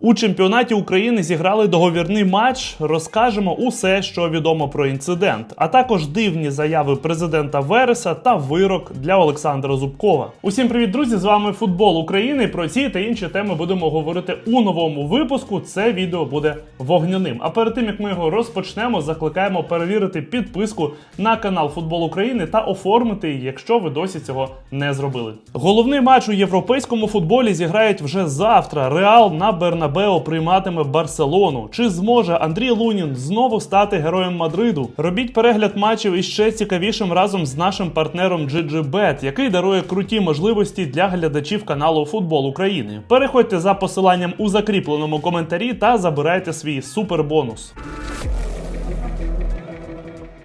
У чемпіонаті України зіграли договірний матч. Розкажемо усе, що відомо про інцидент, а також дивні заяви президента Вереса та вирок для Олександра Зубкова. Усім привіт, друзі! З вами футбол України. Про ці та інші теми будемо говорити у новому випуску. Це відео буде вогняним. А перед тим як ми його розпочнемо, закликаємо перевірити підписку на канал Футбол України та оформити, її, якщо ви досі цього не зробили. Головний матч у європейському футболі зіграють вже завтра. Реал на Бернабео прийматиме Барселону. Чи зможе Андрій Лунін знову стати героєм Мадриду? Робіть перегляд матчів іще цікавішим разом з нашим партнером GGBet, який дарує круті можливості для глядачів каналу Футбол України. Переходьте за посиланням у закріпленому коментарі та забирайте свій супербонус.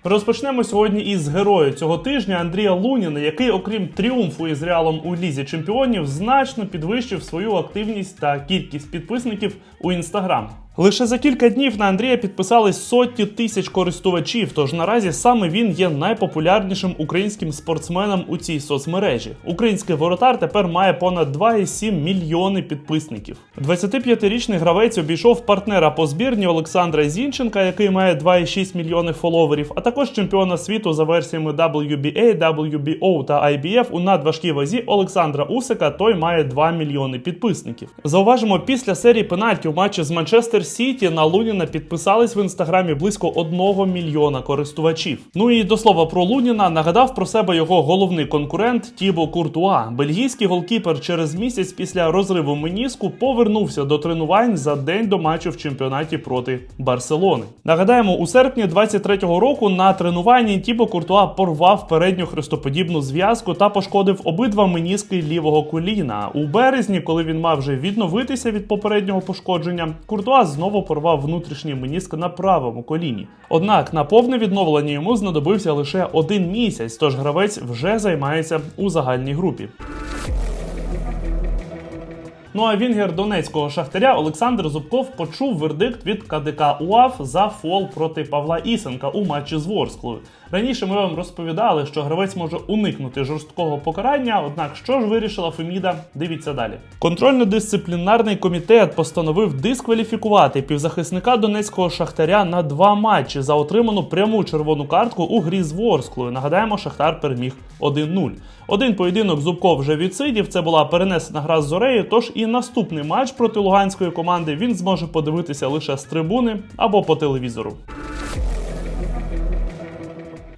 Розпочнемо сьогодні із героя цього тижня Андрія Луніна, який, окрім тріумфу із реалом у лізі чемпіонів, значно підвищив свою активність та кількість підписників у інстаграм. Лише за кілька днів на Андрія підписались сотні тисяч користувачів. Тож наразі саме він є найпопулярнішим українським спортсменом у цій соцмережі. Український воротар тепер має понад 2,7 мільйони підписників. 25-річний гравець обійшов партнера по збірні Олександра Зінченка, який має 2,6 мільйони фоловерів, а також чемпіона світу за версіями WBA, WBO та IBF у надважкій вазі Олександра Усика. Той має 2 мільйони підписників. Зауважимо, після серії пенальті у матчі з Манчестер Сіті на Луніна підписались в інстаграмі близько 1 мільйона користувачів. Ну і до слова про Луніна нагадав про себе його головний конкурент Тібо Куртуа. Бельгійський голкіпер через місяць після розриву меніску повернувся до тренувань за день до матчу в чемпіонаті проти Барселони. Нагадаємо, у серпні 23-го року на тренуванні Тібо Куртуа порвав передню хрестоподібну зв'язку та пошкодив обидва меніски лівого коліна. У березні, коли він мав вже відновитися від попереднього пошкодження, Куртуа знову порвав внутрішній меніск на правому коліні. Однак на повне відновлення йому знадобився лише один місяць, тож гравець вже займається у загальній групі. Ну а вінгер донецького шахтаря Олександр Зубков почув вердикт від КДК УАФ за фол проти Павла Ісенка у матчі з Ворсклою. Раніше ми вам розповідали, що гравець може уникнути жорсткого покарання. Однак, що ж вирішила Феміда? Дивіться далі. Контрольно-дисциплінарний комітет постановив дискваліфікувати півзахисника донецького шахтаря на два матчі за отриману пряму червону картку у грі з Ворсклою. Нагадаємо, Шахтар переміг 1-0. Один поєдинок Зубков вже відсидів. Це була перенесена гра з Зорею. Тож і наступний матч проти луганської команди він зможе подивитися лише з трибуни або по телевізору.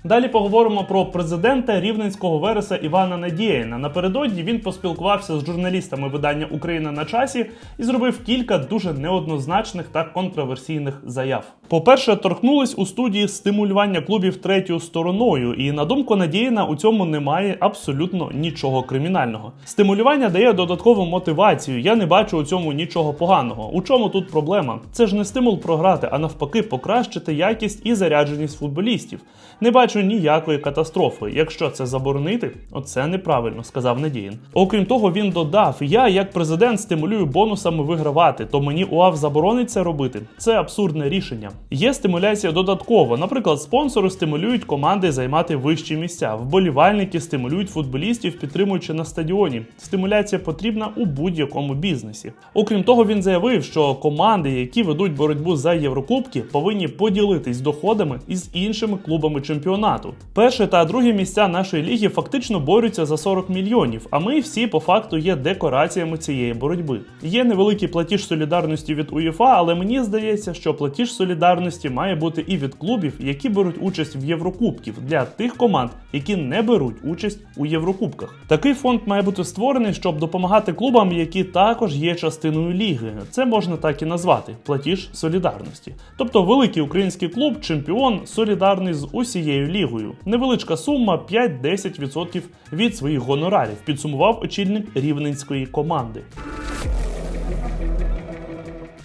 Далі поговоримо про президента рівненського вереса Івана Надіїна. Напередодні він поспілкувався з журналістами видання Україна на часі і зробив кілька дуже неоднозначних та контроверсійних заяв. По-перше, торкнулись у студії стимулювання клубів третьою стороною, і на думку Надіїна, у цьому немає абсолютно нічого кримінального. Стимулювання дає додаткову мотивацію. Я не бачу у цьому нічого поганого. У чому тут проблема? Це ж не стимул програти, а навпаки, покращити якість і зарядженість футболістів. Не бачу ніякої катастрофи. Якщо це заборонити, оце неправильно, сказав Надіїн. Окрім того, він додав: я, як президент, стимулюю бонусами вигравати, то мені УАВ заборонить це робити. Це абсурдне рішення. Є стимуляція додатково. Наприклад, спонсори стимулюють команди займати вищі місця. Вболівальники стимулюють футболістів, підтримуючи на стадіоні. Стимуляція потрібна у будь-якому бізнесі. Окрім того, він заявив, що команди, які ведуть боротьбу за Єврокубки, повинні поділитись доходами із іншими клубами чемпіонату. Перше та друге місця нашої ліги фактично борються за 40 мільйонів, а ми всі по факту є декораціями цієї боротьби. Є невеликий платіж солідарності від УЄФА, але мені здається, що платіж солідарності має бути і від клубів, які беруть участь в Єврокубків, для тих команд, які не беруть участь у Єврокубках. Такий фонд має бути створений, щоб допомагати клубам, які також є частиною ліги. Це можна так і назвати платіж солідарності. Тобто великий український клуб, чемпіон, солідарний з усією лігою. Невеличка сума 5-10% від своїх гонорарів, підсумував очільник рівненської команди.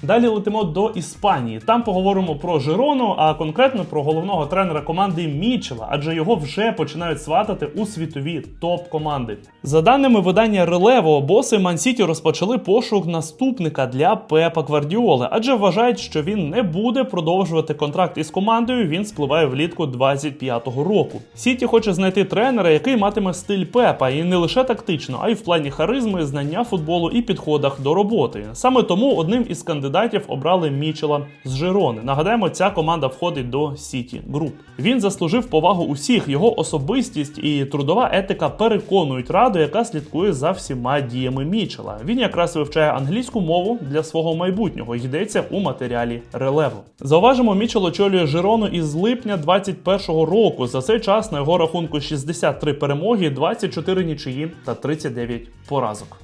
Далі летимо до Іспанії. Там поговоримо про Жирону, а конкретно про головного тренера команди Мічела, адже його вже починають сватати у світові топ-команди. За даними видання Релево, боси Мансіті розпочали пошук наступника для Пепа Гвардіоли, адже вважають, що він не буде продовжувати контракт із командою. Він спливає влітку 25-го року. Сіті хоче знайти тренера, який матиме стиль Пепа, і не лише тактично, а й в плані харизми, знання футболу і підходах до роботи. Саме тому одним із кандидатів обрали Мічела з Жирони. Нагадаємо, ця команда входить до Сіті Груп. Він заслужив повагу усіх. Його особистість і трудова етика переконують раду, яка слідкує за всіма діями Мічела. Він якраз вивчає англійську мову для свого майбутнього. Йдеться у матеріалі Релево. Зауважимо, Мічел очолює Жирону із липня 21-го року. За цей час на його рахунку 63 перемоги, 24 нічиї та 39 поразок.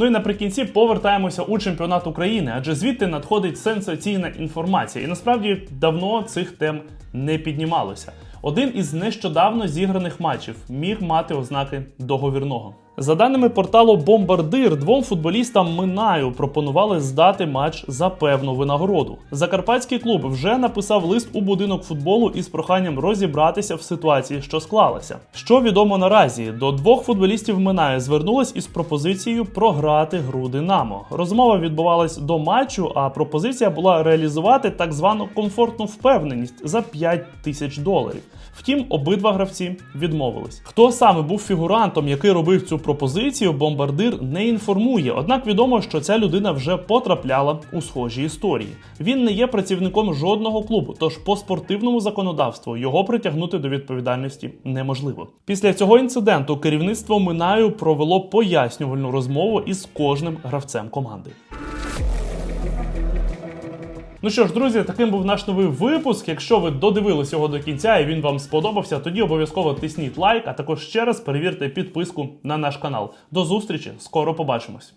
Ну і наприкінці повертаємося у чемпіонат України, адже звідти надходить сенсаційна інформація. І насправді давно цих тем не піднімалося. Один із нещодавно зіграних матчів міг мати ознаки договірного. За даними порталу Бомбардир, двом футболістам Минаю пропонували здати матч за певну винагороду. Закарпатський клуб вже написав лист у будинок футболу із проханням розібратися в ситуації, що склалася. Що відомо наразі, до двох футболістів Минаю звернулись із пропозицією програти гру Динамо. Розмова відбувалась до матчу, а пропозиція була реалізувати так звану комфортну впевненість за 5 тисяч доларів. Втім, обидва гравці відмовились. Хто саме був фігурантом, який робив цю пропозицію, бомбардир не інформує. Однак відомо, що ця людина вже потрапляла у схожі історії. Він не є працівником жодного клубу, тож по спортивному законодавству його притягнути до відповідальності неможливо. Після цього інциденту керівництво Минаю провело пояснювальну розмову із кожним гравцем команди. Ну що ж, друзі, таким був наш новий випуск. Якщо ви додивились його до кінця і він вам сподобався, тоді обов'язково тисніть лайк, а також ще раз перевірте підписку на наш канал. До зустрічі, скоро побачимось.